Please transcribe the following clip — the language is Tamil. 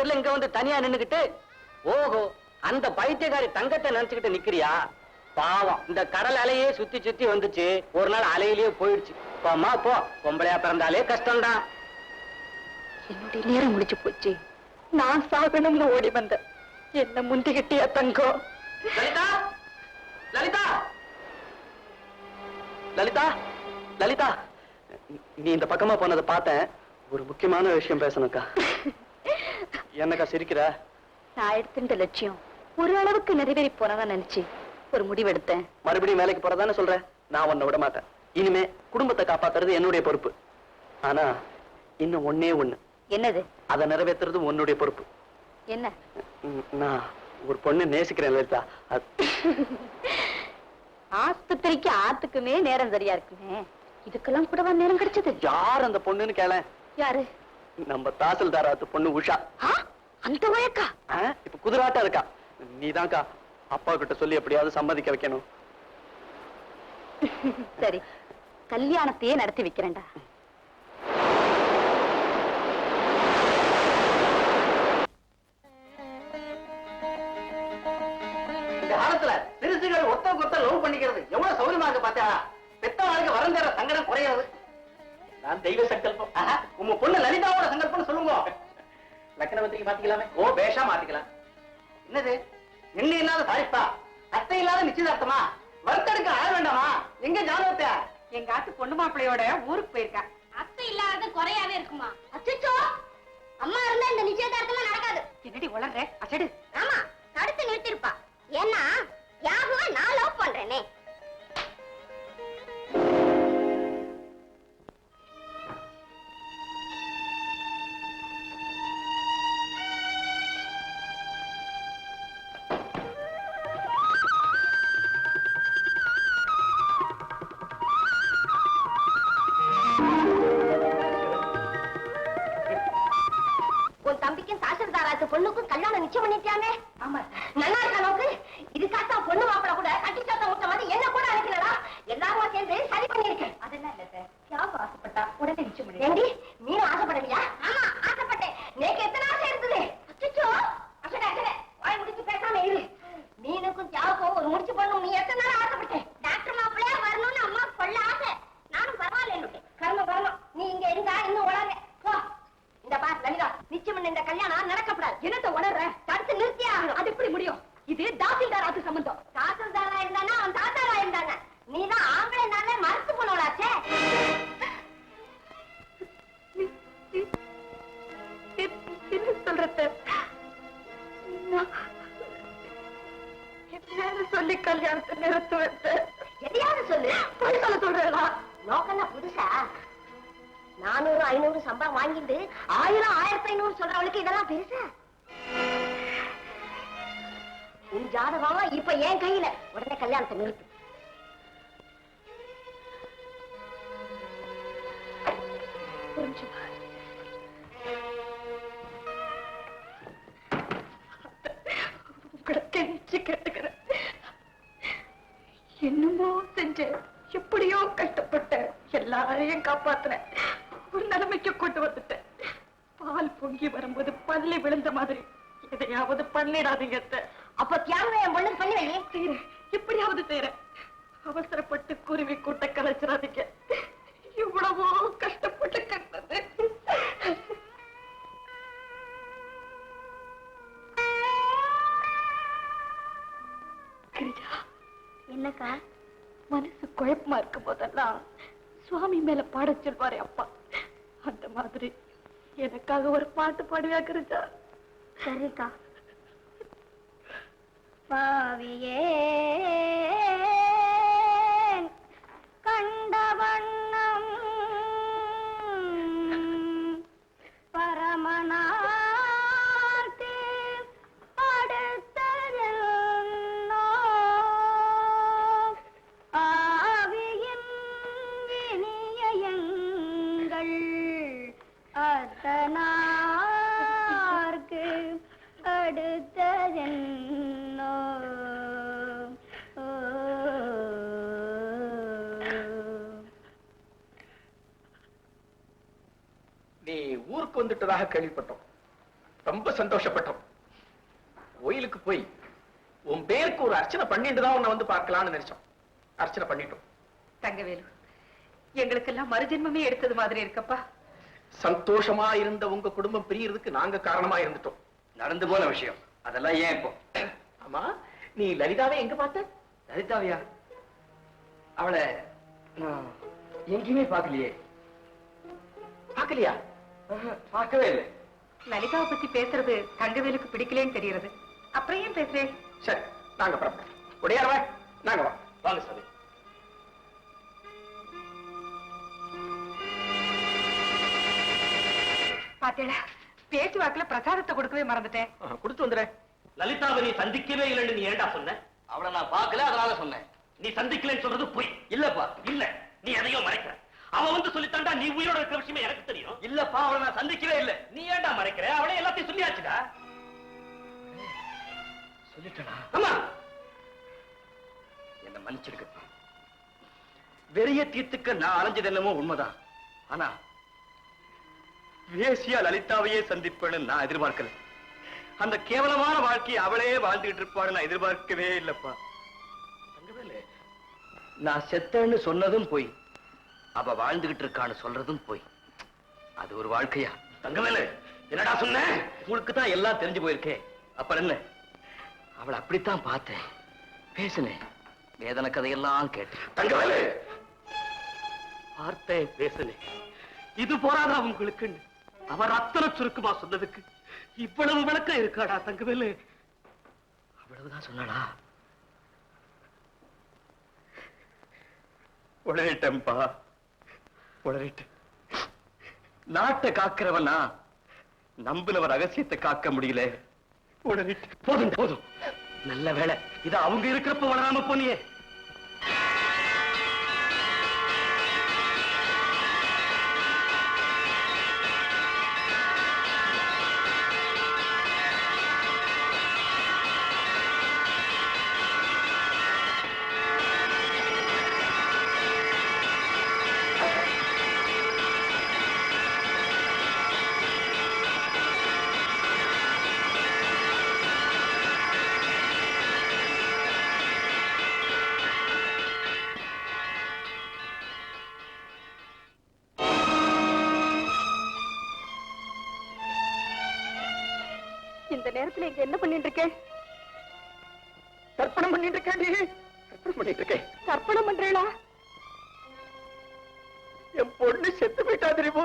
ராத்திரில இங்க வந்து தனியா நின்னுகிட்டு ஓஹோ அந்த பைத்தியக்காரி தங்கத்தை நினைச்சுக்கிட்டு நிக்கிறியா? பாவம் இந்த கடல் அலையே சுத்தி சுத்தி வந்துச்சு. ஒரு நாள் அலையிலேயே போயிடுச்சு. போம்மா போ. பொம்பளையா பிறந்தாலே கஷ்டம்தான் என்னுடைய நேரம் முடிச்சு போச்சு. நான் சாகணும்னு ஓடி வந்தேன். என்ன முந்திக்கிட்டியா தங்கம் லலிதா! லலிதா! லலிதா! லலிதா! நீ இந்த பக்கமா போனதை பார்த்தேன். ஒரு முக்கியமான விஷயம் பேசணும்க்கா. என்னக்கா சிரிக்கிற? நான் எடுத்துட்ட லட்சியம். ஒரு அளவுக்கு நிறைவேறி போனதா நினைச்சு ஒரு முடிவெடுத்தேன். மறுபடியும் வேலைக்கு போறதானே சொல்றேன் நான் உன்னை விட மாட்டேன். இனிமே குடும்பத்தை காப்பாத்துறது என்னுடைய பொறுப்பு. ஆனா இன்னும் ஒண்ணே ஒண்ணு. என்னது? அதை நிறைவேத்துறது உன்னுடைய பொறுப்பு. என்ன? நான் ஒரு பொண்ணு நேசிக்கிறேன் லலிதா. ஆஸ்பத்திரிக்கு ஆத்துக்குமே நேரம் சரியா இருக்குமே. இதுக்கெல்லாம் கூடவா நேரம் கிடைச்சது? யார் அந்த பொண்ணுன்னு கேள. யாரு? நம்ம தாசில்தார் ஆத்து பொண்ணு உஷா. ஆ, அந்த வழக்கா ஆ, இப்ப குதிராட்டம் இருக்கா? நீதான்க்கா அப்பா கிட்ட சொல்லி எப்படியாவது சம்மதிக்க வைக்கணும். சரி கல்யாணத்தையே நடத்தி வைக்கிறேன்டா. இந்த காலத்துல சிறுசுகள் ஒத்த கொத்த லவ் பண்ணிக்கிறது. எவ்வளவு சௌரியமா இருக்கு பார்த்தா பெத்தவாளுக்கு வரம் தர சங்கடம் குறையாது. நான் தெய்வ சங்கல்பம். உங்க பொண்ணு லலிதாவோட சங்கல்பம் சொல்லுங்க. லக்னவத்திரிக்கு மாத்திக்கலாமே? ஓ பேஷா மாத்திக்கலாம். என்னது? என்ன இல்லாத தாய்ப்பா அத்தை இல்லாத நிச்சயதார்த்தமா? வர்த்தடுக்க ஆள வேண்டாமா? எங்க ஜாதகத்தை? எங்க ஆத்து பொண்ணு மாப்பிள்ளையோட ஊருக்கு போயிருக்கா. அத்தை இல்லாத குறையாவே இருக்குமா? அச்சச்சோ! அம்மா இருந்தா இந்த நிச்சயதார்த்தமா நடக்காது. என்னடி உளர்ற? அசடு. ஆமா தடுத்து நிறுத்திருப்பா. ஏன்னா யாகுவா நான் லவ் பண்றேனே. பொண்ணுக்கும் கல்யாணம் நிச்சயம் பண்ணிட்டாங்க ஆமா. நல்லா இருக்கா நோக்கு இதுக்காக பொண்ணு மாப்பிள கூட கட்டி சாத்தம் விட்ட மாதிரி என்ன கூட அனுப்பினடா எல்லாரும் சேர்ந்து சரி பண்ணிருக்கேன் அதெல்லாம் இல்ல சார் யாரும் ஆசைப்பட்டா உடனே நிச்சயம் பண்ணி ஏண்டி நீனும் ஆசைப்படலையா ஆமா ஆசைப்பட்டேன் நேக்கு எத்தனை ஆசை இருந்தது அச்சச்சோ அசட அசட வாய் முடிச்சு பேசாம இரு நீனுக்கும் தியாவுக்கும் ஒரு முடிச்சு போடணும் நீ எத்தனை நாள் ஆசைப்பட்டேன் டாக்டர் மாப்பிள்ளையா வரணும்னு அம்மா கொள்ள ஆசை நானும் பரவாயில்ல கர்மம் வரணும் நீ இங்க இருந்தா இன்னும் உலக போ இந்த பார் லலிதா நிச்சயம் பண்ண இந்த கல்யாணம் நடக்கப்படாது. என்னத்த உணர்ற? தடுத்து நிறுத்தியே அது எப்படி முடியும்? இது தாசில்தார் ஆத்து சம்பந்தம். தாசில்தாரா இருந்தானா? அவன் தாத்தாரா இருந்தாங்க நீதான் ஆம்பளை நாளே மறுத்து போனவளாச்சே. என்ன சொல்றது? சொல்லி கல்யாணத்தை நிறுத்த எதையாவது சொல்லு. பொய் சொல்ல சொல்றேனா? நோக்கெல்லாம் புதுசா? நானூறு ஐநூறு சம்பளம் வாங்கிட்டு ஆயிரம் ஆயிரத்தி ஐநூறு சொல்றவளுக்கு இதெல்லாம் பெருசா? உன் ஜாதகம் இப்ப என் கையில. உடனே கல்யாணத்தை நிறுத்து. என்னமோ செஞ்சேன். எப்படியோ கஷ்டப்பட்டேன். எல்லாரையும் காப்பாத்துறேன் ஒரு நிலைமைக்கு கொண்டு வந்துட்டேன். பால் பொங்கி வரும்போது பள்ளி விழுந்த மாதிரி. எதையாவது பண்ணிடாதீங்க. அப்ப தியாகம் என் பண்ணி வை செய்யறேன் எப்படியாவது செய்யறேன் அவசரப்பட்டு குருவி கூட்ட கலைச்சிடாதீங்க. இவ்வளவோ கஷ்டப்பட்டு கண்டது என்னக்கா? மனசு குழப்பமா இருக்கும் போதெல்லாம் சுவாமி மேல பாடச் சொல்வாரே அப்பா. அந்த மாதிரி எனக்காக ஒரு பாட்டு பாடுவியா கிரிஜா? சரிக்கா. பாவியே ஊருக்கு வந்துட்டதாக கேள்விப்பட்டோம். ரொம்ப சந்தோஷப்பட்டோம். கோயிலுக்கு போய் உன் பேருக்கு ஒரு அர்ச்சனை பண்ணிட்டு தான் உன்னை வந்து பார்க்கலாம்னு நினைச்சோம். அர்ச்சனை பண்ணிட்டோம். தங்கவேலு எங்களுக்கெல்லாம் மறுஜென்மமே எடுத்தது மாதிரி இருக்கப்பா. சந்தோஷமா இருந்த உங்க குடும்பம் பிரியறதுக்கு நாங்க காரணமா இருந்துட்டோம். நடந்து போன விஷயம். அதெல்லாம் ஏன் இப்போ? ஆமா நீ லலிதாவை எங்க பார்த்த? லலிதாவியா? அவளை எங்கேயுமே பார்க்கலையே. பார்க்கலையா? பார்க்கவே இல்லை. லலிதாவை பத்தி பேசுறது தங்கவேலுக்கு பிடிக்கலன்னு தெரியுறது அப்புறம் ஏன் பேசுறேன் சரி நாங்க புறப்பட்டோம் உடையாரவா நாங்க வா. வாங்க சாமி. பாத்தீங்களா பேச்சு வாக்குல பிரசாதத்தை கொடுக்கவே மறந்துட்டேன். கொடுத்து வந்துடுறேன் லலிதாவை நீ சந்திக்கவே இல்லைன்னு நீ ஏன்டா சொன்ன? அவளை நான் பார்க்கல அதனால சொன்னேன். நீ சந்திக்கலைன்னு சொல்றது பொய். இல்லப்பா இல்ல. நீ எதையோ மறைக்கிற. அவ வந்து சொல்லித்தாண்டா நீ உயிரோட இருக்கிற விஷயமே எனக்கு தெரியும். இல்லப்பா அவளை நான் சந்திக்கவே இல்லை. நீ ஏன்டா மறைக்கிற? அவளே எல்லாத்தையும் சொல்லியாச்சுடா. சொல்லிட்டடா ஆமா என்ன மன்னிச்சிருக்கப்பா வெறிய தீர்த்துக்க நான் அலைஞ்சது என்னமோ உண்மைதான். ஆனா வேசியா லலிதாவையே சந்திப்பேன்னு நான் எதிர்பார்க்கல. அந்த கேவலமான வாழ்க்கையை அவளே வாழ்ந்துகிட்டு இருப்பான்னு நான் எதிர்பார்க்கவே இல்லப்பா. நான் செத்தேன்னு சொன்னதும் போய் அவ வாழ்ந்துகிட்டு இருக்கான்னு சொல்றதும் போய். அது ஒரு வாழ்க்கையா? தங்கவேலு என்னடா சொன்ன? உங்களுக்கு தான் எல்லாம் தெரிஞ்சு போயிருக்கே. அப்புறம் என்ன? அவளை அப்படித்தான் பார்த்தேன். பேசினேன். வேதனை கதையெல்லாம் கேட்டேன். தங்கவேலு! பார்த்தேன் பேசுனேன். இது போராதா உங்களுக்கு அவர் அத்தனை சுருக்குமா சொன்னதுக்கு இவ்வளவு விளக்கம் இருக்காடா தங்கவேலு? அவ்வளவுதான் சொன்னாளா? உளறிட்டேன்பா உளறிட்டு. நாட்டை காக்கிறவனா? நம்பினவர் ரகசியத்தை காக்க முடியல. உளறிட்டு. போதும் போதும். நல்ல வேலை இது அவங்க இருக்கிறப்ப வளராம போனியே. இந்த நேரத்துல இங்க என்ன பண்ணிட்டு இருக்கேன் தர்ப்பணம் பண்ணிட்டு இருக்கேன் தர்ப்பணம் பண்ணிட்டு இருக்கேன். தர்ப்பணம் பண்றீங்களா என் பொண்ணு செத்து போயிட்டா தெரியுமோ